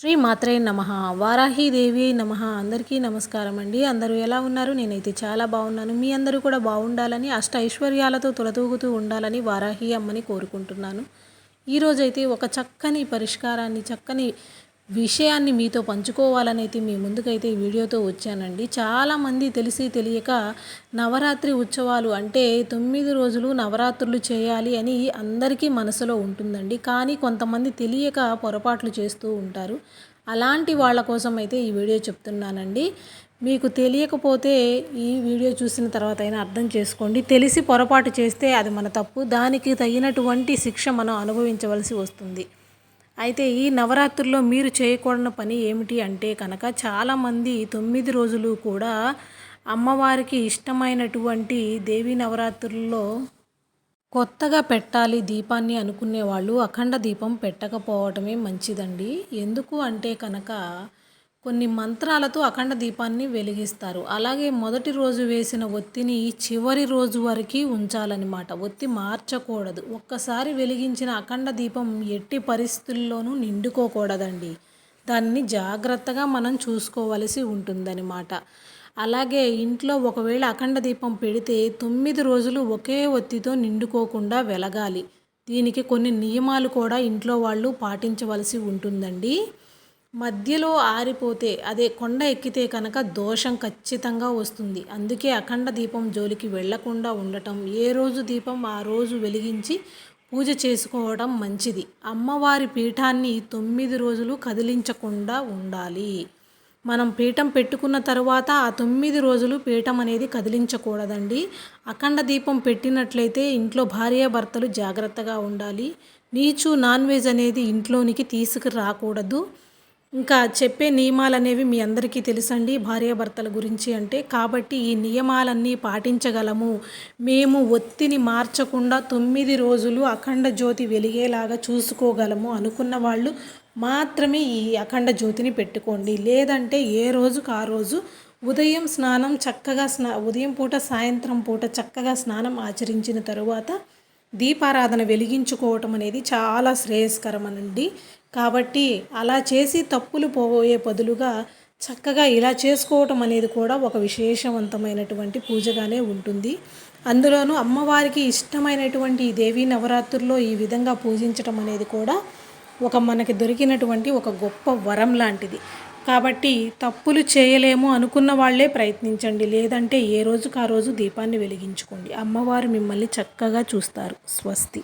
శ్రీ మాత్రే నమ. వారాహీదేవి నమ. అందరికీ నమస్కారం అండి. అందరూ ఎలా ఉన్నారు? నేనైతే చాలా బాగున్నాను. మీ అందరూ కూడా బాగుండాలని అష్ట ఐశ్వర్యాలతో తులతూగుతూ ఉండాలని వారాహి అమ్మని కోరుకుంటున్నాను. ఈరోజైతే ఒక చక్కని పరిష్కారాన్ని చక్కని విషయాన్ని మీతో పంచుకోవాలనైతే మీ ముందుకైతే ఈ వీడియోతో వచ్చానండి. చాలామంది తెలిసి తెలియక నవరాత్రి ఉత్సవాలు అంటే తొమ్మిది రోజులు నవరాత్రులు చేయాలి అని అందరికీ మనసులో ఉంటుందండి. కానీ కొంతమంది తెలియక పొరపాట్లు చేస్తూ ఉంటారు. అలాంటి వాళ్ళ కోసం అయితే ఈ వీడియో చెప్తున్నానండి. మీకు తెలియకపోతే ఈ వీడియో చూసిన తర్వాత అయినా అర్థం చేసుకోండి. తెలిసి పొరపాటు చేస్తే అది మన తప్పు. దానికి తగినటువంటి శిక్ష మనం అనుభవించవలసి వస్తుంది. అయితే ఈ నవరాత్రుల్లో మీరు చేయకూడని పని ఏమిటి అంటే కనుక చాలామంది తొమ్మిది రోజులు కూడా అమ్మవారికి ఇష్టమైనటువంటి దేవి నవరాత్రుల్లో కొత్తగా పెట్టాలి దీపాన్ని అనుకునే వాళ్ళు అఖండ దీపం పెట్టకపోవటమే మంచిదండి. ఎందుకు అంటే కనుక కొన్ని మంత్రాలతో అఖండ దీపాన్ని వెలిగిస్తారు. అలాగే మొదటి రోజు వేసిన ఒత్తిని చివరి రోజు వరకు ఉంచాలన్నమాట. ఒత్తి మార్చకూడదు. ఒక్కసారి వెలిగించిన అఖండ దీపం ఎట్టి పరిస్థితుల్లోనూ నిండుకోకూడదండి. దాన్ని జాగ్రత్తగా మనం చూసుకోవలసి ఉంటుందన్నమాట. అలాగే ఇంట్లో ఒకవేళ అఖండ దీపం పెడితే తొమ్మిది రోజులు ఒకే ఒత్తితో నిండుకోకుండా వెలగాలి. దీనికి కొన్ని నియమాలు కూడా ఇంట్లో వాళ్ళు పాటించవలసి ఉంటుందండి. మధ్యలో ఆరిపోతే అదే కొండ ఎక్కితే కనుక దోషం ఖచ్చితంగా వస్తుంది. అందుకే అఖండ దీపం జోలికి వెళ్ళకుండా ఉండటం ఏ రోజు దీపం ఆ రోజు వెలిగించి పూజ చేసుకోవడం మంచిది. అమ్మవారి పీఠాన్ని తొమ్మిది రోజులు కదిలించకుండా ఉండాలి. మనం పీఠం పెట్టుకున్న తర్వాత ఆ తొమ్మిది రోజులు పీఠం అనేది కదిలించకూడదండి. అఖండ దీపం పెట్టినట్లయితే ఇంట్లో భార్యాభర్తలు జాగ్రత్తగా ఉండాలి. నీచు నాన్ వెజ్ అనేది ఇంట్లోనికి తీసుకురాకూడదు. ఇంకా చెప్పే నియమాలు అనేవి మీ అందరికీ తెలుసండి భార్యాభర్తల గురించి అంటే. కాబట్టి ఈ నియమాలన్నీ పాటించగలము. మేము ఒత్తిని మార్చకుండా తొమ్మిది రోజులు అఖండ జ్యోతి వెలిగేలాగా చూసుకోగలము అనుకున్న వాళ్ళు మాత్రమే ఈ అఖండ జ్యోతిని పెట్టుకోండి. లేదంటే ఏ రోజుకు ఆ రోజు ఉదయం స్నానం చక్కగా స్నా ఉదయం పూట సాయంత్రం పూట చక్కగా స్నానం ఆచరించిన తరువాత దీపారాధన వెలిగించుకోవటం అనేది చాలా శ్రేయస్కరమనండి. కాబట్టి అలా చేసి తప్పులు పోయే బదులుగా చక్కగా ఇలా చేసుకోవటం అనేది కూడా ఒక విశేషవంతమైనటువంటి పూజగానే ఉంటుంది. అందులోనూ అమ్మవారికి ఇష్టమైనటువంటి దేవీ నవరాత్రుల్లో ఈ విధంగా పూజించటం అనేది కూడా ఒక మనకి దొరికినటువంటి ఒక గొప్ప వరం లాంటిది. కాబట్టి తప్పులు చేయలేము అనుకున్న వాళ్ళే ప్రయత్నించండి. లేదంటే ఏ రోజుకు ఆ రోజు దీపాన్ని వెలిగించుకోండి. అమ్మవారు మిమ్మల్ని చక్కగా చూస్తారు. స్వస్తి.